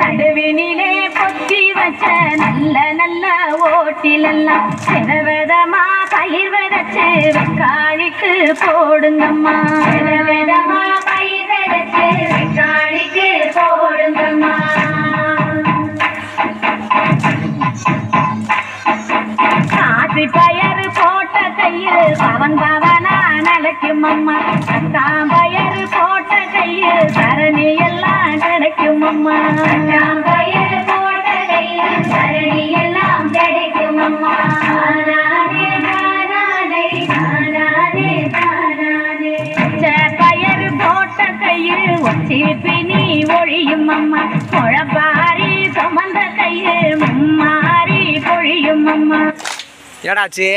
நடுவினிலே பொத்தி வச்ச நல்ல நல்ல ஓட்டிலெல்லாம் விதவிதமா பயிர் விதைச்சு வெக்காளிக்கு போடுங்கம்மா. விதவிதமா பயிர் விதைச்சு வெக்காளிக்கு போடுங்கம்மா. காசி பயறு போட்ட கையில் பவன் பவனா நிலைக்கும் அம்மா அக்காம் பயறு போட்ட கையில் சரணி எல்லாம் கிடைக்கும் அம்மா பயிர் போட்ட கையில் சரணி எல்லாம் கிடைக்கும் அம்மா தானானே ஒழியும் அம்மா முழப்பாரி சுமந்த கையில் மும்மாரி பொழியும் அம்மா ஏடாச்சு?